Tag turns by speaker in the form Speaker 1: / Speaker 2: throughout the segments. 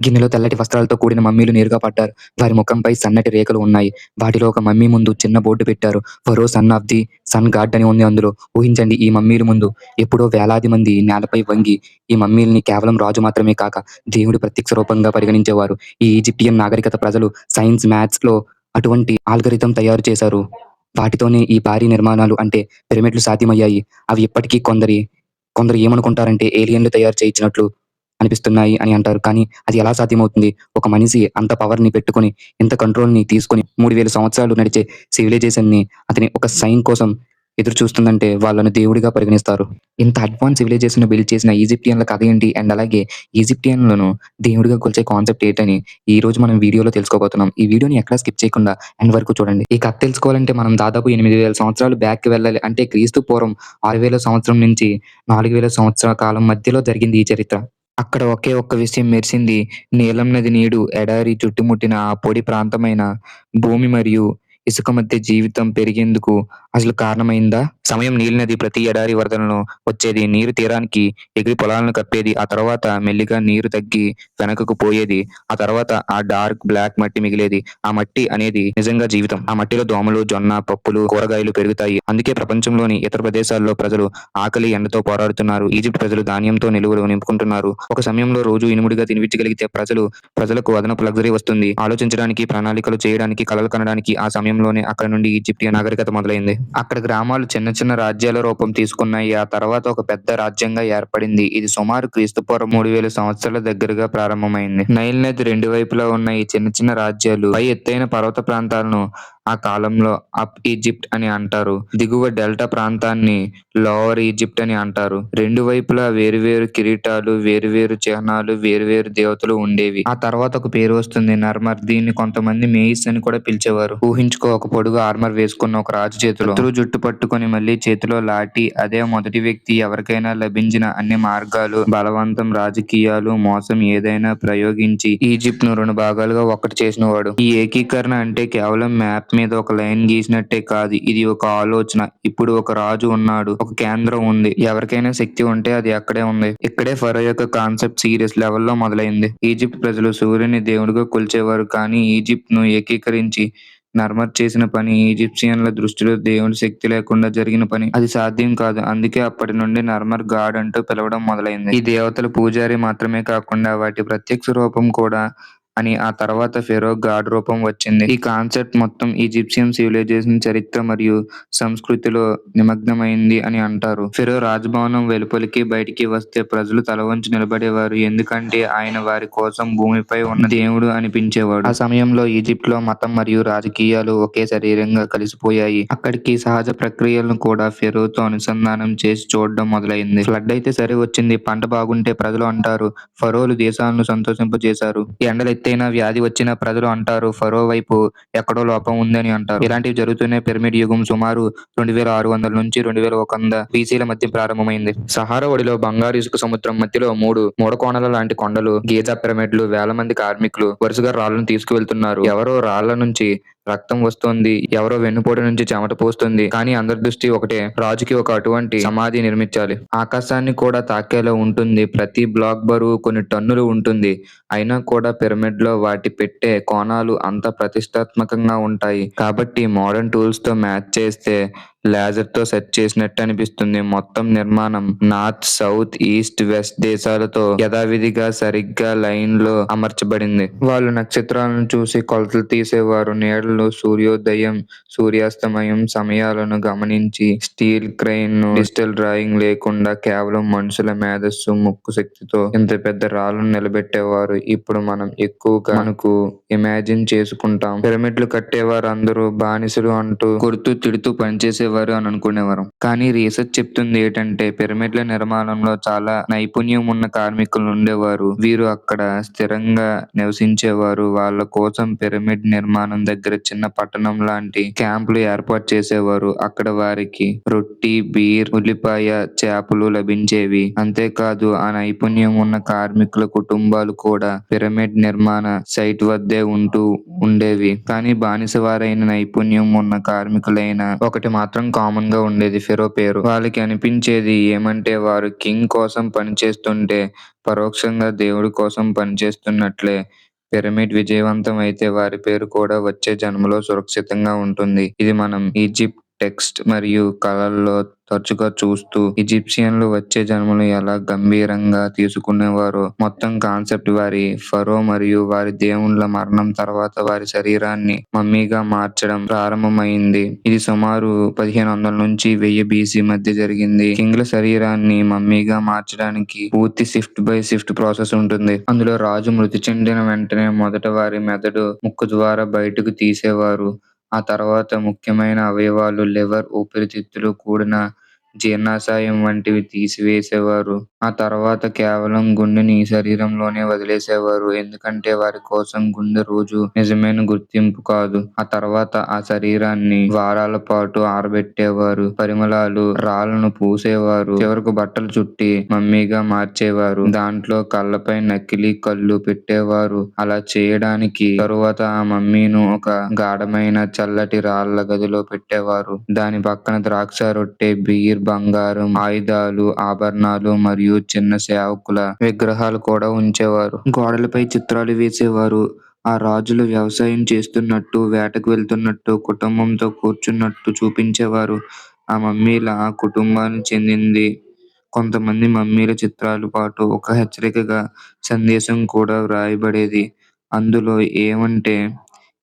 Speaker 1: గిన్నెలో తెల్లటి వస్త్రాలతో కూడిన మమ్మీలు నేరుగా పడ్డారు. వారి ముఖంపై సన్నటి రేఖలు ఉన్నాయి. వాటిలో ఒక మమ్మీ ముందు చిన్న బోర్డు పెట్టారు. Pharaoh son of the sun god అని ఉంది అందులో. ఊహించండి ఈ మమ్మీల ముందు ఎప్పుడో వేలాది మంది నేలపై వంగి ఈ మమ్మీల్ని కేవలం రాజు మాత్రమే కాక దేవుడి ప్రత్యక్ష రూపంగా పరిగణించేవారు. ఈ ఈజిప్టియన్ నాగరికత ప్రజలు సైన్స్, మ్యాథ్స్లో అటువంటి ఆల్గరిథం తయారు చేశారు. వాటితోనే ఈ భారీ నిర్మాణాలు అంటే పిరమిడ్లు సాధ్యమయ్యాయి. అవి ఇప్పటికీ కొందరి కొందరు ఏమనుకుంటారంటే ఏలియన్లు తయారు చేయించినట్లు అనిపిస్తున్నాయి అని అంటారు. కానీ అది ఎలా సాధ్యమవుతుంది? ఒక మనిషి అంత పవర్ని పెట్టుకొని, ఇంత కంట్రోల్ని తీసుకొని మూడు వేల సంవత్సరాలు నడిచే సివిలైజేషన్ని అతని ఒక సైన్ కోసం ఎదురు చూస్తుందంటే వాళ్ళను దేవుడిగా పరిగణిస్తారు. ఇంత అడ్వాన్స్ సివిలైజేషన్ బిల్డ్ చేసిన ఈజిప్టియన్ల కథ ఏంటి? అండ్ అలాగే ఈజిప్టియన్లను దేవుడిగా కొలిచే కాన్సెప్ట్ ఏంటని ఈ రోజు మనం వీడియోలో తెలుసుకోబోతున్నాం. ఈ వీడియోని ఎక్కడా స్కిప్ చేయకుండా ఎండ్ వరకు చూడండి. ఈ కథ తెలుసుకోవాలంటే మనం దాదాపు ఎనిమిది వేల సంవత్సరాలు బ్యాక్ వెళ్ళాలి. అంటే క్రీస్తు పూర్వం ఆరు వేల సంవత్సరం నుంచి నాలుగు వేల సంవత్సరాల కాలం మధ్యలో జరిగింది ఈ చరిత్ర. అక్కడ ఒకే ఒక్క విషయం మెరిసింది. నీలం నది నీడు ఎడారి చుట్టుముట్టిన ఆ పొడి ప్రాంతమైన భూమి మరియు ఇసుక మధ్య జీవితం పెరిగేందుకు అసలు కారణమైందా? సమయం నీలి నది ప్రతి ఎడారి వరదలను వచ్చేది. నీరు తీరానికి ఎగిరి పొలాలను కప్పేది. ఆ తర్వాత మెల్లిగా నీరు తగ్గి వెనకకు పోయేది. ఆ తర్వాత ఆ డార్క్ బ్లాక్ మట్టి మిగిలేది. ఆ మట్టి అనేది నిజంగా జీవితం. ఆ మట్టిలో దోమలు, జొన్న, పప్పులు, కూరగాయలు పెరుగుతాయి. అందుకే ప్రపంచంలోని ఇతర ప్రదేశాల్లో ప్రజలు ఆకలి, ఎండతో పోరాడుతున్నారు. ఈజిప్ట్ ప్రజలు ధాన్యంతో నిలువలు నింపుకుంటున్నారు. ఒక సమయంలో రోజు ఇనుముడిగా తినిపించగలిగితే ప్రజలు ప్రజలకు అదనపు లగ్జరీ వస్తుంది. ఆలోచించడానికి, ప్రణాళికలు చేయడానికి, కలలు కనడానికి ఆ సమయం సమయంలోనే అక్కడ నుండి ఈజిప్టియన్ నాగరికత మొదలైంది. అక్కడ గ్రామాలు చిన్న చిన్న రాజ్యాల రూపం తీసుకున్నాయి. ఆ తర్వాత ఒక పెద్ద రాజ్యంగా ఏర్పడింది. ఇది సుమారు క్రీస్తు పూర్వం మూడు వేల సంవత్సరాల దగ్గరగా ప్రారంభమైంది. నైల్ నది రెండు వైపులా ఉన్న ఈ చిన్న చిన్న రాజ్యాలు పై ఎత్తైన పర్వత ప్రాంతాలను ఆ కాలంలో అప్ ఈజిప్ట్ అని అంటారు. దిగువ డెల్టా ప్రాంతాన్ని లోవర్ ఈజిప్ట్ అని అంటారు. రెండు వైపులా వేరువేరు కిరీటాలు, వేరువేరు చిహ్నాలు, వేరువేరు దేవతలు ఉండేవి. ఆ తర్వాత ఒక పేరు వస్తుంది నర్మర్. దీన్ని కొంతమంది మేయిస్ అని కూడా పిలిచేవారు. ఊహించుకో ఒక పొడుగు ఆర్మర్ వేసుకున్న ఒక రాజు చేతిలో జుట్టు పట్టుకొని మళ్ళీ చేతిలో లాఠీ అదే మొదటి వ్యక్తి ఎవరికైనా లభించిన అన్ని మార్గాలు బలవంతం, రాజకీయాలు, మోసం ఏదైనా ప్రయోగించి ఈజిప్ట్ను రెండు భాగాలుగా ఒక్కటి చేసినవాడు. ఈ ఏకీకరణ అంటే కేవలం మ్యాప్ మీద ఒక లైన్ గీసినట్టే కాదు. ఇది ఒక ఆలోచన. ఇప్పుడు ఒక రాజు ఉన్నాడు. ఒక కేంద్రం ఉంది. ఎవరికైనా శక్తి ఉంటే అది అక్కడే ఉంది. ఇక్కడే ఫరో యొక్క కాన్సెప్ట్ సీరియస్ లెవెల్లో మొదలైంది. ఈజిప్ట్ ప్రజలు సూర్యుని దేవుడిగా కొలిచేవారు. కానీ ఈజిప్ట్ను ఏకీకరించి నర్మర్ చేసిన పని ఈజిప్షియన్ల దృష్టిలో దేవుడి శక్తి లేకుండా జరిగిన పని. అది సాధ్యం కాదు. అందుకే అప్పటి నుండి నర్మర్ గాడ్ అంటూ పిలవడం మొదలైంది. ఈ దేవతలు పూజారి మాత్రమే కాకుండా వాటి ప్రత్యక్ష రూపం కూడా అని ఆ తర్వాత ఫెరో గాడ్ రూపం వచ్చింది. ఈ కాన్సెప్ట్ మొత్తం ఈజిప్షియన్ సివిలైజేషన్ చరిత్ర మరియు సంస్కృతిలో నిమగ్నమైంది అని అంటారు. ఫెరో రాజభవనం వెలుపలికి బయటికి వస్తే ప్రజలు తల వంచి నిలబడేవారు. ఎందుకంటే ఆయన వారి కోసం భూమిపై ఉన్న దేవుడు అనిపించేవాడు. ఆ సమయంలో ఈజిప్ట్లో మతం మరియు రాజకీయాలు ఒకే శరీరంగా కలిసిపోయాయి. అక్కడికి సహజ ప్రక్రియలను కూడా ఫెరోతో అనుసంధానం చేసి చూడడం మొదలైంది. ఫ్లడ్ అయితే సరే వచ్చింది. పంట బాగుంటే ప్రజలు అంటారు ఫరోలు దేశాలను సంతోషింపజేశారు. ఎండలైతే ఎత్తైన వ్యాధి వచ్చిన ప్రజలు అంటారు ఫరో వైపు ఎక్కడో లోపం ఉందని అంటారు. ఇలాంటివి జరుగుతూనే పిరమిడ్ యుగం సుమారు రెండు వేల ఆరు వందల నుంచి రెండు వేల ఒక వంద బీసీల మధ్య ప్రారంభమైంది. సహారా ఒడిలో బంగారు ఇసుక సముద్రం మధ్యలో మూడు మూడకోణల లాంటి కొండలు, గీజా పిరమిడ్లు, వేల మంది కార్మికులు వరుసగా రాళ్ళను తీసుకువెళ్తున్నారు. ఎవరో రాళ్ళ నుంచి రక్తం వస్తోంది. ఎవరో వెన్నుపోటు నుంచి చెమట పోస్తుంది. కానీ అందరి దృష్టి ఒకటే రాజుకి ఒక అటువంటి సమాధి నిర్మించాలి. ఆకాశాన్ని కూడా తాకేలా ఉంటుంది. ప్రతి బ్లాక్ బరువు కొన్ని టన్నులు ఉంటుంది. అయినా కూడా పిరమిడ్లో వాటి పెట్టే కోణాలు అంత ప్రతిష్టాత్మకంగా ఉంటాయి. కాబట్టి మోడర్న్ టూల్స్తో మ్యాచ్ చేస్తే లేజర్తో సెట్ చేసినట్టు అనిపిస్తుంది. మొత్తం నిర్మాణం నార్త్, సౌత్, ఈస్ట్, వెస్ట్ దేశాలతో యథావిధిగా సరిగ్గా లైన్లో అమర్చబడింది. వాళ్ళు నక్షత్రాలను చూసి కొలతలు తీసేవారు. నీడలు, సూర్యోదయం, సూర్యాస్తమయం సమయాలను గమనించి స్టీల్ క్రెయిన్ డిజిటల్ డ్రాయింగ్ లేకుండా కేవలం మనుషుల మేధస్సు, ముక్కు శక్తితో ఇంత పెద్ద రాళ్ళను నిలబెట్టేవారు. ఇప్పుడు మనం ఎక్కువగా మనకు ఇమాజిన్ చేసుకుంటాం. పిరమిడ్లు కట్టేవారు అందరూ బానిసలు అంటూ కొడుతూ తిడుతూ పనిచేసే చేసేవారు అని అనుకునేవారు. కానీ రీసెర్చ్ చెప్తుంది ఏంటంటే పిరమిడ్ల నిర్మాణంలో చాలా నైపుణ్యం ఉన్న కార్మికులు ఉండేవారు. వీరు అక్కడ స్థిరంగా నివసించేవారు. వాళ్ళ కోసం పిరమిడ్ నిర్మాణం దగ్గర చిన్న పట్టణం లాంటి క్యాంపులు ఏర్పాటు చేసేవారు. అక్కడ వారికి రొట్టి, బీర్, ఉల్లిపాయ, చేపలు లభించేవి. అంతేకాదు ఆ నైపుణ్యం ఉన్న కార్మికుల కుటుంబాలు కూడా పిరమిడ్ నిర్మాణ సైట్ వద్దే ఉంటూ ఉండేవి. కానీ బానిసవారైన నైపుణ్యం ఉన్న కార్మికులైన ఒకటి మాత్రం
Speaker 2: మాత్రం కామన్గా ఉండేది ఫెరో పేరు. వాళ్ళకి అనిపించేది ఏమంటే వారు కింగ్ కోసం పనిచేస్తుంటే పరోక్షంగా దేవుడి కోసం పనిచేస్తున్నట్లే పిరమిడ్ విజయవంతం అయితే వారి పేరు కూడా వచ్చే జన్మలో సురక్షితంగా ఉంటుంది. ఇది మనం ఈజిప్ట్ టెక్స్ట్ మరియు కళల్లో తరచుగా చూస్తూ ఈజిప్షియన్లు వచ్చే జన్మలు ఎలా గంభీరంగా తీసుకునేవారో మొత్తం కాన్సెప్ట్ వారి ఫరో మరియు వారి దేవుళ్ళ మరణం తర్వాత వారి శరీరాన్ని మమ్మీగా మార్చడం ప్రారంభమైంది. ఇది సుమారు పదిహేను వందల నుంచి వెయ్యి బీసీ మధ్య జరిగింది. కింగ్ల శరీరాన్ని మమ్మీగా మార్చడానికి పూర్తి షిఫ్ట్ బై షిఫ్ట్ ప్రాసెస్ ఉంటుంది. అందులో రాజు మృతి చెందిన వెంటనే మొదట వారి మెదడు ముక్కు ద్వారా బయటకు తీసేవారు. ఆ తర్వాత ముఖ్యమైన అవయవాలు లివర్ ఊపిరితిత్తులు కూడిన జీర్ణాశయం వంటివి తీసివేసేవారు. ఆ తర్వాత కేవలం గుండెని శరీరంలోనే వదిలేసేవారు. ఎందుకంటే వారి కోసం గుండె రోజు నిజమైన గుర్తింపు కాదు. ఆ తర్వాత ఆ శరీరాన్ని వారాల పాటు ఆరబెట్టేవారు. పరిమళాలు రాళ్ళను పూసేవారు. చివరకు బట్టలు చుట్టి మమ్మీగా మార్చేవారు. దాంట్లో కళ్ళపై నకిలీ కళ్ళు పెట్టేవారు. అలా చేయడానికి తరువాత ఆ మమ్మీను ఒక గాఢమైన చల్లటి రాళ్ళ గదిలో పెట్టేవారు. దాని పక్కన ద్రాక్ష రొట్టె బీర్ బంగారం ఆయుధాలు ఆభరణాలు మరియు చిన్న సేవకుల విగ్రహాలు కూడా ఉంచేవారు. గోడలపై చిత్రాలు వేసేవారు. ఆ రాజులు వ్యవసాయం చేస్తున్నట్టు వేటకు వెళ్తున్నట్టు కుటుంబంతో కూర్చున్నట్టు చూపించేవారు. ఆ మమ్మీల ఆ కుటుంబానికి చెందింది. కొంతమంది మమ్మీల చిత్రాలు పాటు ఒక హెచ్చరికగా సందేశం కూడా వ్రాయబడేది. అందులో ఏమంటే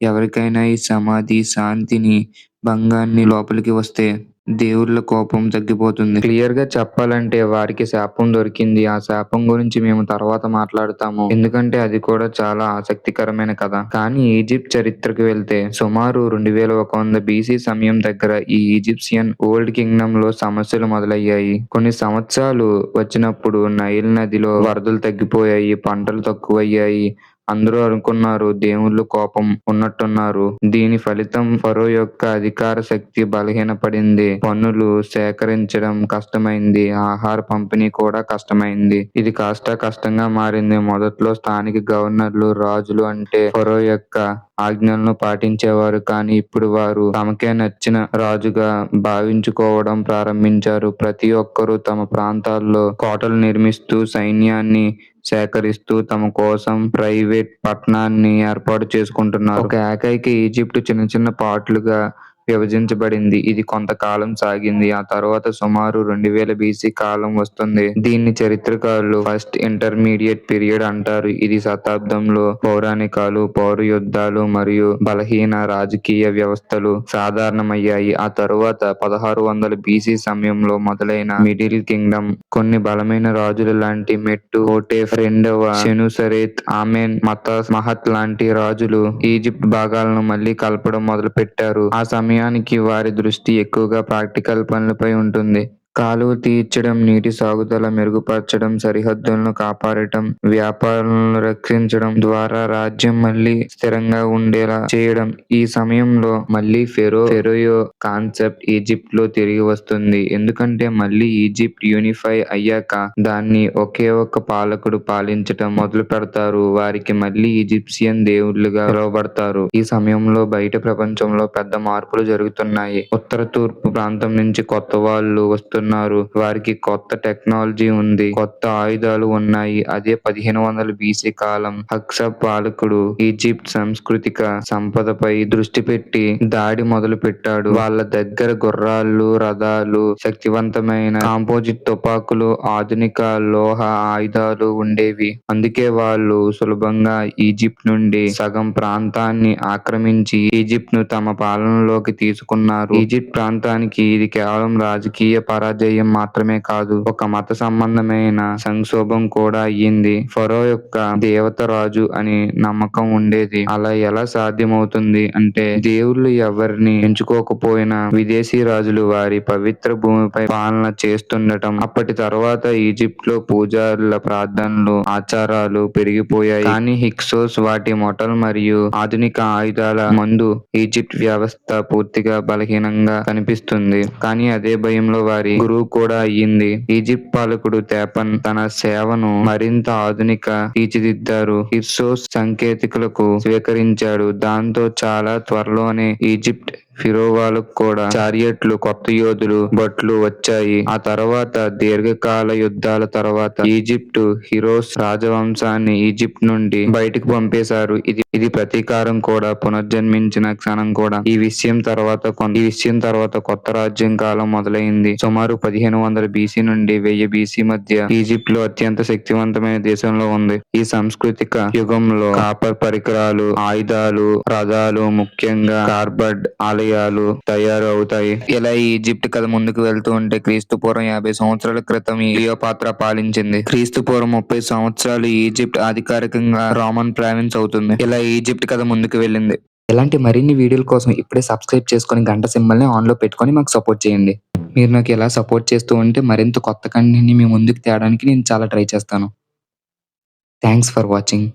Speaker 2: ఎవరికైనా ఈ సమాధి శాంతిని భంగాన్ని లోపలికి వస్తే దేవుళ్ళ కోపం తగ్గిపోతుంది. క్లియర్గా చెప్పాలంటే వారికి శాపం దొరికింది. ఆ శాపం గురించి మేము తర్వాత మాట్లాడతాము. ఎందుకంటే అది కూడా చాలా ఆసక్తికరమైన కథ. కానీ ఈజిప్ట్ చరిత్రకు వెళ్తే సుమారు రెండు వేల ఒక వంద బీసీ సమయం దగ్గర ఈ ఈజిప్షియన్ ఓల్డ్ కింగ్డమ్లో సమస్యలు మొదలయ్యాయి. కొన్ని సంవత్సరాలు వచ్చినప్పుడు నైల్ నదిలో వరదలు తగ్గిపోయాయి పంటలు తక్కువయ్యాయి అందరూ అనుకున్నారు దేవుళ్ళు కోపం ఉన్నట్టున్నారు. దీని ఫలితం ఫరో యొక్క అధికార శక్తి బలహీనపడింది. పన్నులు సేకరించడం కష్టమైంది. ఆహార పంపిణీ కూడా కష్టమైంది. ఇది కాస్త కష్టంగా మారింది. మొదట్లో స్థానిక గవర్నర్లు రాజులు అంటే ఫరో యొక్క ఆజ్ఞలను పాటించేవారు కానీ ఇప్పుడు వారు తమకే నచ్చిన రాజుగా భావించుకోవడం ప్రారంభించారు. ప్రతి ఒక్కరూ తమ ప్రాంతాల్లో కోటలు నిర్మిస్తూ సైన్యాన్ని సేకరిస్తూ తమ కోసం ప్రైవేట్ పట్టణాన్ని ఏర్పాటు చేసుకుంటున్నారు. ఒక ఏకైక ఈజిప్ట్ చిన్న చిన్న పార్ట్లుగా విభజించబడింది. ఇది కొంతకాలం సాగింది. ఆ తర్వాత సుమారు రెండు వేల బీసీ కాలం వస్తుంది. దీన్ని చరిత్రకారులు ఫస్ట్ ఇంటర్మీడియట్ పీరియడ్ అంటారు. ఇది శతాబ్దంలో పౌరాణికాలు పౌర యుద్ధాలు మరియు బలహీన రాజకీయ వ్యవస్థలు సాధారణమయ్యాయి. ఆ తరువాత పదహారు వందల బీసీ సమయంలో మొదలైన మిడిల్ కింగ్డమ్ కొన్ని బలమైన రాజులు లాంటి మెట్టు ఓటేఫ్ రెండవ షెనుసరేత్ ఆమెన్ మత మహత్ లాంటి రాజులు ఈజిప్ట్ భాగాలను మళ్ళీ కలపడం మొదలు పెట్టారు ఆ సమయానికి వారి దృష్టి ఎక్కువగా ప్రాక్టికల్ పనులపై ఉంటుంది. కాలువ తీర్చడం నీటి సాగుదల మెరుగుపరచడం సరిహద్దులను కాపాడటం వ్యాపారాలను రక్షించడం ద్వారా రాజ్యం మళ్ళీ స్థిరంగా ఉండేలా చేయడం. ఈ సమయంలో మళ్ళీ ఫెరో ఫెరోయో కాన్సెప్ట్ ఈజిప్ట్లో తిరిగి వస్తుంది. ఎందుకంటే మళ్ళీ ఈజిప్ట్ యూనిఫై అయ్యాక దాన్ని ఒకే ఒక్క పాలకుడు పాలించటం మొదలు పెడతారు. వారికి మళ్ళీ ఈజిప్షియన్ దేవుళ్ళుగా పిలువబడతారు. ఈ సమయంలో బయట ప్రపంచంలో పెద్ద మార్పులు జరుగుతున్నాయి. ఉత్తర తూర్పు ప్రాంతం నుంచి కొత్త వాళ్ళు వస్తున్నారు వారికి కొత్త టెక్నాలజీ ఉంది. కొత్త ఆయుధాలు ఉన్నాయి. అదే పదిహేను వందల బీసీ కాలం హక్స పాలకుడు ఈజిప్ట్ సాంస్కృతిక సంపదపై దృష్టి పెట్టి దాడి మొదలు పెట్టాడు వాళ్ళ దగ్గర గుర్రాలు రథాలు శక్తివంతమైన కాంపోజిట్ తుపాకులు ఆధునిక లోహ ఆయుధాలు ఉండేవి. అందుకే వాళ్ళు సులభంగా ఈజిప్ట్ నుండి సగం ప్రాంతాన్ని ఆక్రమించి ఈజిప్ట్ను తమ పాలనలోకి తీసుకున్నారు. ఈజిప్ట్ ప్రాంతానికి ఇది కేవలం రాజకీయ పరాజయం మాత్రమే కాదు ఒక మత సంబంధమైన సంక్షోభం కూడా అయ్యింది. ఫరో యొక్క దేవత రాజు అని నమ్మకం ఉండేది. అలా ఎలా సాధ్యమవుతుంది అంటే దేవుళ్ళు ఎవరిని ఎంచుకోకపోయినా విదేశీ రాజులు వారి పవిత్ర భూమిపై పాలన చేస్తుండటం అప్పటి తర్వాత ఈజిప్ట్లో పూజారుల ప్రార్థనలు ఆచారాలు పెరిగిపోయాయి. కానీ హిక్సోస్ వాటి మొటల్ మరియు ఆధునిక ఆయుధాల ముందు ఈజిప్ట్ వ్యవస్థ పూర్తిగా బలహీనంగా కనిపిస్తుంది. కానీ అదే భయంలో వారి గురువు కూడా అయ్యింది. ఈజిప్ట్ పాలకుడు తేపన్ తన సేవను మరింత ఆధునిక తీర్చిదిద్దారు. హిర్సోస్ సాంకేతికలకు స్వీకరించాడు. దాంతో చాలా త్వరలోనే ఈజిప్ట్ ఫిరో వాళ్ళకు కూడా చారియట్లు కొత్త యోధులు బట్లు వచ్చాయి. ఆ తర్వాత దీర్ఘకాల యుద్ధాల తర్వాత ఈజిప్టు హీరోస్ రాజవంశాన్ని ఈజిప్ట్ నుండి బయటకు పంపేశారు. ఇది ఇది ప్రతీకారం కూడా పునర్జన్మించిన క్షణం కూడా. ఈ విషయం తర్వాత ఈ విషయం తర్వాత కొత్త రాజ్యం కాలం మొదలైంది. సుమారు పదిహేను వందల బీసీ నుండి వెయ్యి బీసీ మధ్య ఈజిప్ట్లో అత్యంత శక్తివంతమైన దేశంలో ఉంది. ఈ సాంస్కృతిక యుగంలో కాపర్ పరికరాలు ఆయుధాలు రథాలు ముఖ్యంగా కార్బర్డ్ ఆలయాలు తయారు అవుతాయి ఇలా ఈ ఈజిప్ట్ కథ ముందుకు వెళ్తూ ఉంటే క్రీస్తు పూర్వం యాభై సంవత్సరాల క్రితం ఈ పాత్ర పాలించింది. క్రీస్తు పూర్వం ముప్పై సంవత్సరాలు ఈజిప్ట్ అధికారికంగా రోమన్ ప్రావిన్స్ అవుతుంది. ఇలా ఈజిప్ట్ కథ ముందుకు వెళ్ళింది.
Speaker 1: ఇలాంటి మరిన్ని వీడియోల కోసం ఇప్పుడే సబ్స్క్రైబ్ చేసుకొని గంట సింబల్ని ఆన్లో పెట్టుకొని మాకు సపోర్ట్ చేయండి. మీరు నాకు ఎలా సపోర్ట్ చేస్తూ ఉంటే మరింత కొత్త కంటెంట్ని మీ ముందుకు తేవడానికి నేను చాలా ట్రై చేస్తాను. Thanks for watching.